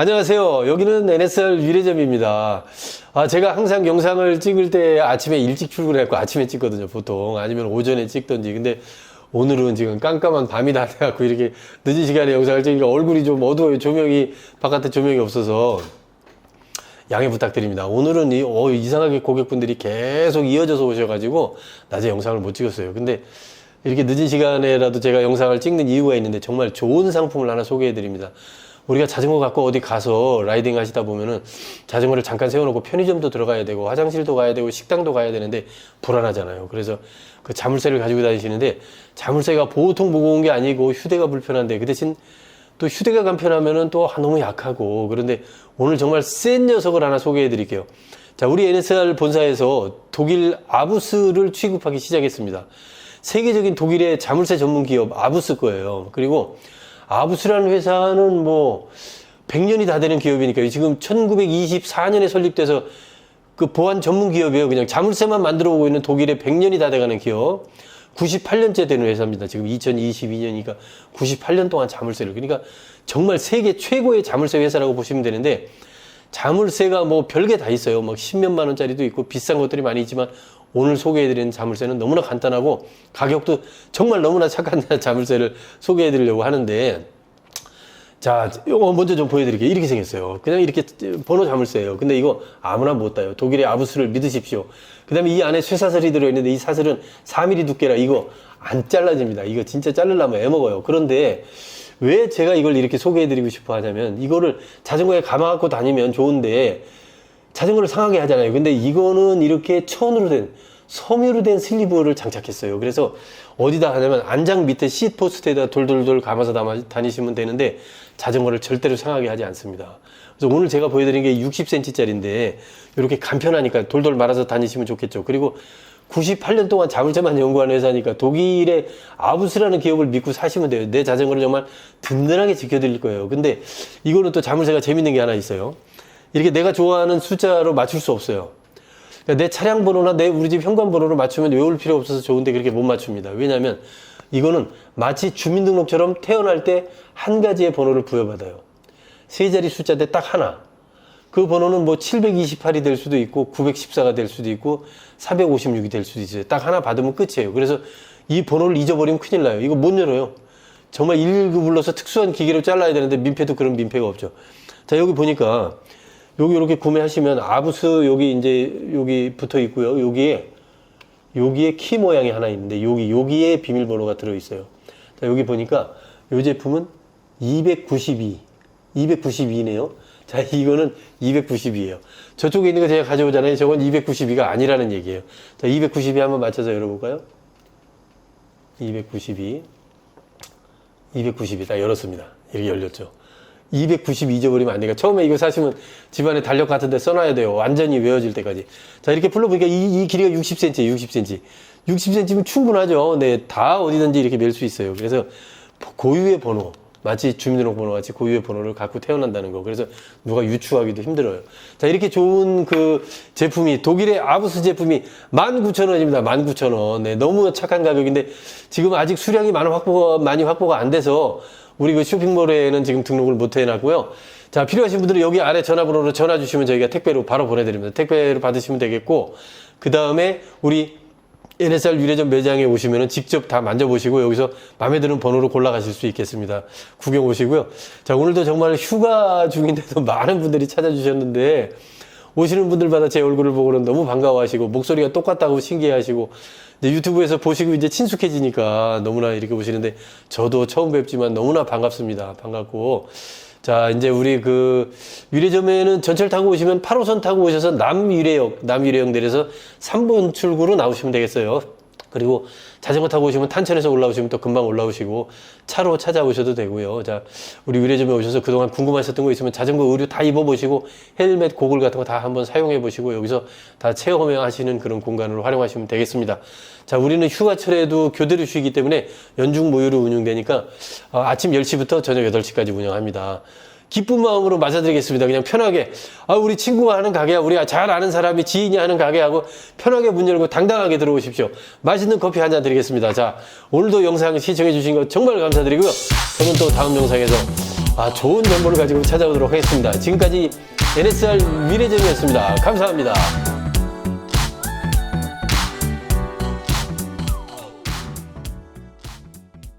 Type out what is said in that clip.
안녕하세요. 여기는 NSR 위례점입니다. 아, 제가 항상 영상을 찍을 때 아침에 일찍 출근해갖고 아침에 찍거든요, 보통. 아니면 오전에 찍던지. 근데 오늘은 지금 깜깜한 밤이 다 돼갖고 이렇게 늦은 시간에 영상을 찍으니까 얼굴이 좀 어두워요. 조명이, 바깥에 조명이 없어서. 양해 부탁드립니다. 오늘은 이, 어, 이상하게 고객분들이 계속 이어져서 오셔가지고 낮에 영상을 못 찍었어요. 근데 이렇게 늦은 시간에라도 제가 영상을 찍는 이유가 있는데 정말 좋은 상품을 하나 소개해 드립니다. 우리가 자전거 갖고 어디 가서 라이딩 하시다 보면은 자전거를 잠깐 세워놓고 편의점도 들어가야 되고 화장실도 가야 되고 식당도 가야 되는데 불안하잖아요. 그래서 그 자물쇠를 가지고 다니시는데 자물쇠가 보통 무거운 게 아니고 휴대가 불편한데 그 대신 또 휴대가 간편하면은 또 아, 너무 약하고 그런데 오늘 정말 센 녀석을 하나 소개해 드릴게요. 자, 우리 NSR 본사에서 독일 아부스를 취급하기 시작했습니다. 세계적인 독일의 자물쇠 전문 기업 아부스 거예요. 그리고 아부스라는 회사는 뭐 100년이 다 되는 기업이니까요. 지금 1924년에 설립돼서 그 보안 전문 기업이에요. 그냥 자물쇠만 만들어 오고 있는 독일의 100년이 다 돼가는 기업. 98년째 되는 회사입니다. 지금 2022년이니까 98년 동안 자물쇠를. 그러니까 정말 세계 최고의 자물쇠 회사라고 보시면 되는데 자물쇠가 뭐 별게 다 있어요. 막 십몇만 원짜리도 있고 비싼 것들이 많이 있지만 오늘 소개해드리는 자물쇠는 너무나 간단하고 가격도 정말 너무나 착한 자물쇠를 소개해드리려고 하는데 자, 이거 먼저 좀 보여드릴게요. 이렇게 생겼어요. 그냥 이렇게 번호 자물쇠예요. 근데 이거 아무나 못 따요. 독일의 아부스를 믿으십시오. 그 다음에 이 안에 쇠사슬이 들어있는데 이 사슬은 4mm 두께라 이거 안 잘라집니다. 이거 진짜 자르려면 애먹어요. 그런데 왜 제가 이걸 이렇게 소개해드리고 싶어 하냐면 이거를 자전거에 감아갖고 다니면 좋은데 자전거를 상하게 하잖아요. 근데 이거는 이렇게 천으로 된 섬유로 된 슬리브를 장착했어요. 그래서 어디다 하냐면 안장 밑에 시트 포스트에다 돌돌돌 감아서 담아, 다니시면 되는데 자전거를 절대로 상하게 하지 않습니다. 그래서 오늘 제가 보여드린 게 60cm짜리인데 이렇게 간편하니까 돌돌 말아서 다니시면 좋겠죠. 그리고 98년 동안 자물쇠만 연구하는 회사니까 독일의 아부스라는 기업을 믿고 사시면 돼요. 내 자전거를 정말 든든하게 지켜드릴 거예요. 근데 이거는 또 자물쇠가 재밌는 게 하나 있어요. 이렇게 내가 좋아하는 숫자로 맞출 수 없어요. 그러니까 내 차량 번호나 내 우리 집 현관 번호를 맞추면 외울 필요 없어서 좋은데 그렇게 못 맞춥니다. 왜냐하면 이거는 마치 주민등록처럼 태어날 때 한 가지의 번호를 부여받아요. 세 자리 숫자인데 딱 하나. 그 번호는 뭐 728이 될 수도 있고 914가 될 수도 있고 456이 될 수도 있어요. 딱 하나 받으면 끝이에요. 그래서 이 번호를 잊어버리면 큰일 나요. 이거 못 열어요. 정말 119 불러서 특수한 기계로 잘라야 되는데 민폐도 그런 민폐가 없죠. 자, 여기 보니까 여기 이렇게 구매하시면 아부스 여기 이제 여기 붙어 있고요. 여기에 여기에 키 모양이 하나 있는데 여기 여기에 비밀번호가 들어 있어요. 자, 여기 보니까 이 제품은 292, 292네요. 자, 이거는 292예요. 저쪽에 있는 거 제가 가져오잖아요. 저건 292가 아니라는 얘기예요. 자, 292 한번 맞춰서 열어볼까요? 292, 292. 다 열었습니다. 이렇게 열렸죠. 290 잊어버리면 안 되니까 처음에 이거 사시면 집안에 달력 같은 데 써놔야 돼요. 완전히 외워질 때까지. 자, 이렇게 풀러보니까 이, 이 길이가 60cm, 60cm. 60cm면 충분하죠. 네, 다 어디든지 이렇게 멜 수 있어요. 그래서 고유의 번호. 마치 주민등록번호 같이 고유의 번호를 갖고 태어난다는 거. 그래서 누가 유추하기도 힘들어요. 자, 이렇게 좋은 그 제품이, 독일의 아부스 제품이 19,000원입니다. 19,000원. 네, 너무 착한 가격인데 지금 아직 수량이 많이 확보가, 많이 확보가 안 돼서 우리 그 쇼핑몰에는 지금 등록을 못 해놨고요. 자, 필요하신 분들은 여기 아래 전화번호로 전화 주시면 저희가 택배로 바로 보내드립니다. 택배로 받으시면 되겠고, 그 다음에 우리 NSR 유래점 매장에 오시면 직접 다 만져보시고 여기서 마음에 드는 번호로 골라가실 수 있겠습니다. 구경 오시고요. 자, 오늘도 정말 휴가 중인데도 많은 분들이 찾아주셨는데 오시는 분들마다 제 얼굴을 보고 는 너무 반가워하시고 목소리가 똑같다고 신기해하시고 이제 유튜브에서 보시고 이제 친숙해지니까 너무나 이렇게 오시는데 저도 처음 뵙지만 너무나 반갑습니다. 반갑고 자, 이제 우리 그 위례점에는 전철 타고 오시면 8호선 타고 오셔서 남위례역, 남위례역 내려서 3번 출구로 나오시면 되겠어요. 그리고 자전거 타고 오시면 탄천에서 올라오시면 또 금방 올라오시고 차로 찾아오셔도 되고요. 자, 우리 위례점에 오셔서 그동안 궁금하셨던 거 있으면 자전거 의류 다 입어보시고 헬멧, 고글 같은 거 다 한번 사용해 보시고 여기서 다 체험해 하시는 그런 공간으로 활용하시면 되겠습니다. 자, 우리는 휴가철에도 교대로 쉬기 때문에 연중 모유로 운영되니까 어, 아침 10시부터 저녁 8시까지 운영합니다. 기쁜 마음으로 맞아드리겠습니다. 그냥 편하게. 아, 우리 친구가 하는 가게야. 우리 잘 아는 사람이 지인이 하는 가게하고 편하게 문 열고 당당하게 들어오십시오. 맛있는 커피 한 잔 드리겠습니다. 자, 오늘도 영상 시청해 주신 거 정말 감사드리고요. 저는 또 다음 영상에서 아, 좋은 정보를 가지고 찾아오도록 하겠습니다. 지금까지 NSR 미래점이었습니다. 감사합니다.